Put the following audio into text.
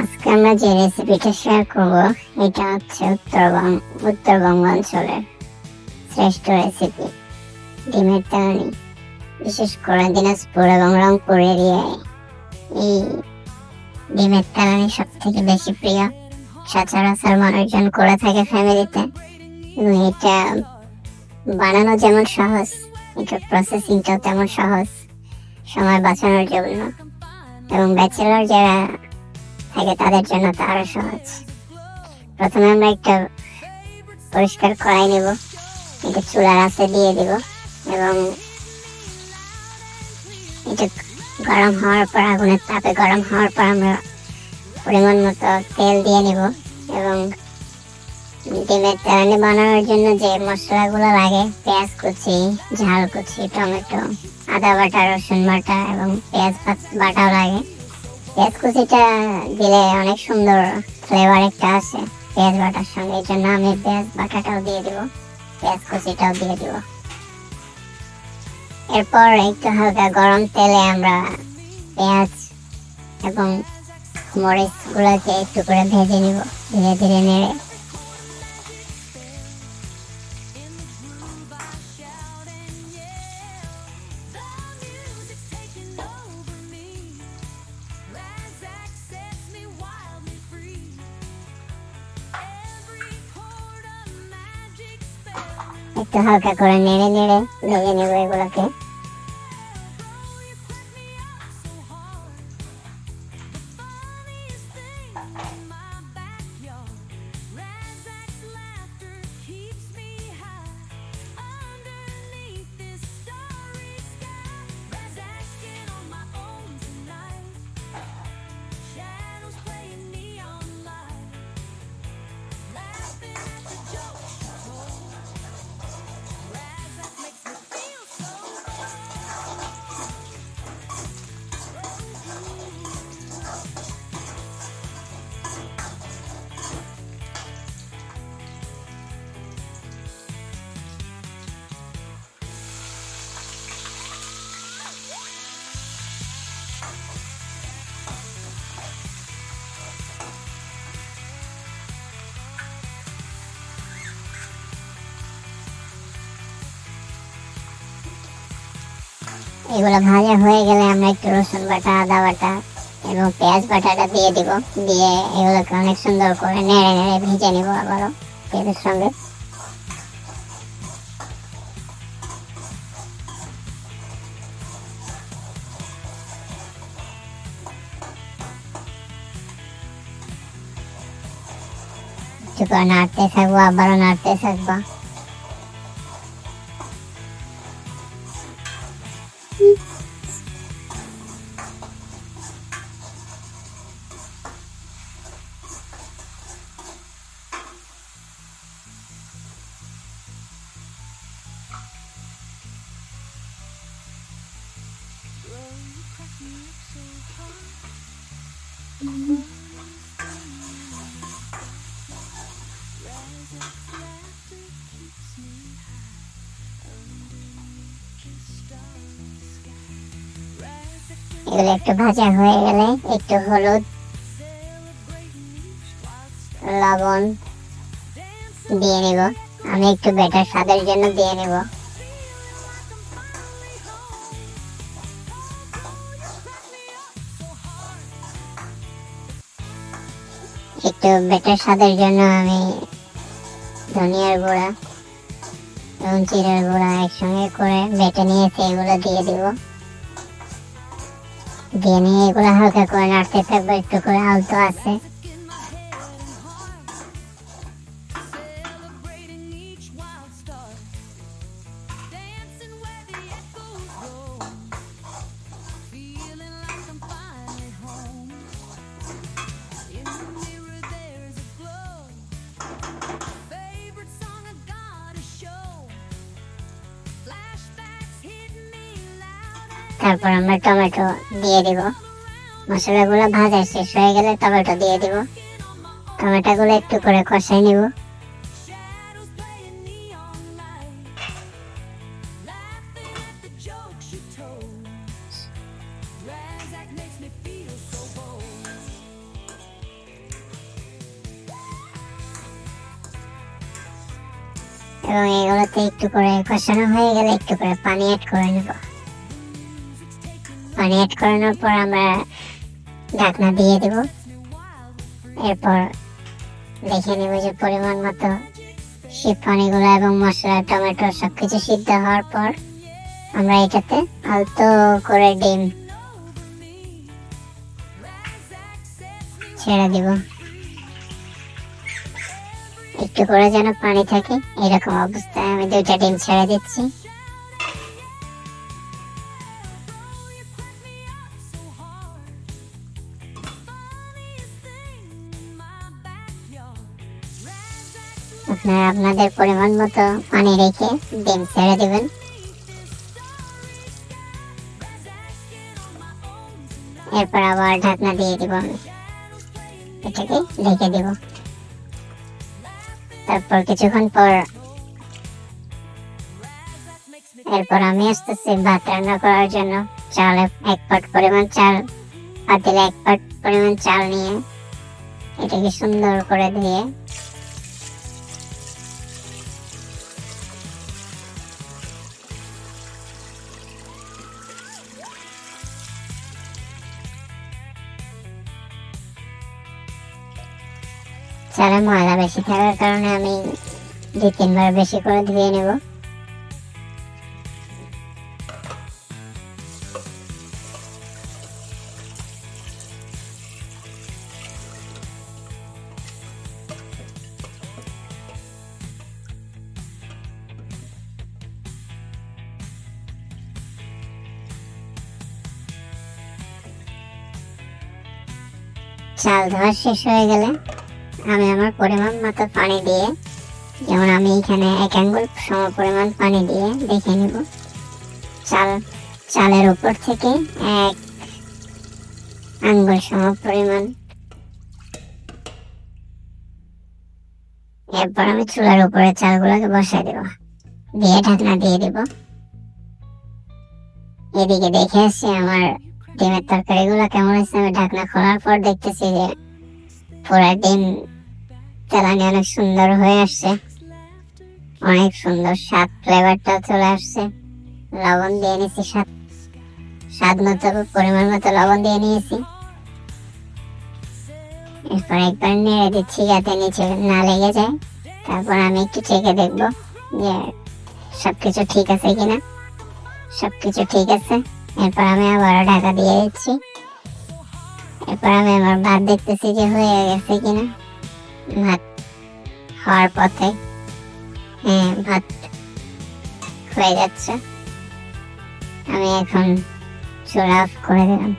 আজকে আমরা যে রেসিপিটা শেয়ার করব, এটা হচ্ছে উত্তরবঙ্গ উত্তরবঙ্গ অঞ্চলের শ্রেষ্ঠ রেসিপি ডিমের তানি বিশেষ করে দিনাজপুর এবং রংপুর এরিয়ায়। এই ডিমের তালানি সব থেকে বেশি প্রিয়, সচরাচর মানুষজন করে থাকে ফ্যামিলিতে এবং এটা বানানো যেমন সহজ এটার প্রসেসিংটাও তেমন সহজ, সময় বাঁচানোর জন্য। এবং ব্যাচেলর যারা থাকে তাদের জন্য তো আরও সহজ। প্রথমে আমরা একটা পরিষ্কার কড়াই নেব এটা চুলার আঁচে দিয়ে দিব এবং এটা গরম হওয়ার পর, আগুনের তাপে গরম হওয়ার পর আমরা পরিমাণ মতো তেল দিয়ে নিব এবং ডিমের তেলানি বানানোর জন্য যে মশলাগুলো লাগে, পেঁয়াজ কুচি, ঝাল কুচি, টমেটো, আদা বাটা, রসুন বাটা এবং পেঁয়াজ বাট- বাটাও লাগে। পেঁয়াজ কুচিটা দিলে অনেক সুন্দর ফ্লেভার একটা আসে পেঁয়াজ বাটার সঙ্গে। এই জন্য আমি পেঁয়াজ বাটাটাও দিয়ে দিব পেঁয়াজ কুচিটাও দিয়ে দিব। এরপর একটু হালকা গরম তেলে আমরা পেঁয়াজ এবং মরিচ গুলোকে একটু করে ভেজে নিব ধীরে ধীরে নেড়ে একটু হালকা করে নেড়ে নেড়ে ভেজে নেব এগুলোকে। এগুলো ভাজা হয়ে গেলে আমরা একটু রসুন বাটা, আদা বাটা এবং পেঁয়াজ বাটাটা দিয়ে দিব। দিয়ে এগুলোকে অনেক সুন্দর করে নেড়ে নেড়ে ভেজে নিব আবারও পেঁয়াজের সঙ্গে। নাড়তে থাকব, আবারও নাড়তে থাকব। এগুলো একটু ভাজা হয়ে গেলে একটু হলুদ, লবণ দিয়ে নিব। আমি একটু বেটার স্বাদের জন্য দিয়ে নিব। একটু বেটার স্বাদের জন্য আমি ধনিয়ার গুঁড়া এবং জিরার গুঁড়া একসঙ্গে করে বেটে নিয়েছি, এগুলো দিয়ে দিব। দিয়ে নিয়ে এগুলো হালকা করে নাড়তে থাকব, একটু করে আলতো আছে। তারপর আমরা টমেটো দিয়ে দিব। মশলাগুলো ভাজা শেষ হয়ে গেলে টমেটো দিয়ে দিব। টমেটোগুলো একটু করে কষাই নিব। এবং এগুলোতে একটু করে কষানো হয়ে গেলে একটু করে পানি অ্যাড করে নেব। অ্যাড করানোর পর আমরা ঢাকনা দিয়ে দেব। এরপর দেখে নেব যে পরিমাণ মতো সে পানিগুলো এবং মশলা, টমেটো সব কিছু সিদ্ধ হওয়ার পর আমরা এটাতে আলতো করে ডিম ছেড়ে দিব। একটু করে যেন পানি থাকে, এরকম অবস্থায় আমি দুইটা ডিম ছেড়ে দিচ্ছি। আপনারা আপনাদের পরিমাণ মতো পানি রেখে ডিম ছেড়ে দিবেন। এরপর আবার ঢাকনা দিয়ে দিব আমি। এটাকে ঢেকে দিব। তারপর কিছুক্ষণ পর এরপর আমি আসতেছি ভাত রান্না করার জন্য। চাল এক পাট পরিমাণ চাল পাতিলে এক পাট পরিমাণ চাল নিয়ে এটাকে সুন্দর করে ধুয়ে চালে ময়লা বেশি থাকার কারণে আমি দুই, তিনবার বেশি করে ধুয়ে নেব। চাল ধোয়া শেষ হয়ে গেলে আমি আমার পরিমাণ মতো পানি দিয়ে, যেমন আমি এখানে এক আঙ্গুল সম পরিমাণ পানি দিয়ে দেখে নিব। চাল, চালের উপর থেকে এক আঙ্গুল সম পরিমাণ। এরপর আমি চুলার উপরে চালগুলোকে বসাই দেব। দিয়ে ঢাকনা দিয়ে দেব। এদিকে দেখে আসছি আমার ডিমের তরকারিগুলো কেমন হয়েছে। আমি ঢাকনা খোলার পর দেখতেছি যে পুরা ডিম তেলানি অনেক সুন্দর হয়ে আসছে। অনেক সুন্দর স্বাদ ফ্লেভারটা চলে আসছে। লবণ দিয়ে নিয়েছি স্বাদ। স্বাদ মতো পরিমাণ মতো লবণ দিয়ে নিয়েছি। এরপর একবার নেড়ে দিচ্ছি যাতে নিচে না লেগে যায়। তারপর আমি একটু চেখে দেখব যে সব কিছু ঠিক আছে কিনা। সব কিছু ঠিক আছে। এরপর আমি আবারও ঢাকা দিয়ে দিচ্ছি। এরপর আমি আমার ভাত দেখতেছি যে হয়ে গেছে কিনা। ভাত খাওয়ার পথে হ্যাঁ ভাত হয়ে যাচ্ছে। আমি এখন চোরা করে দিলাম।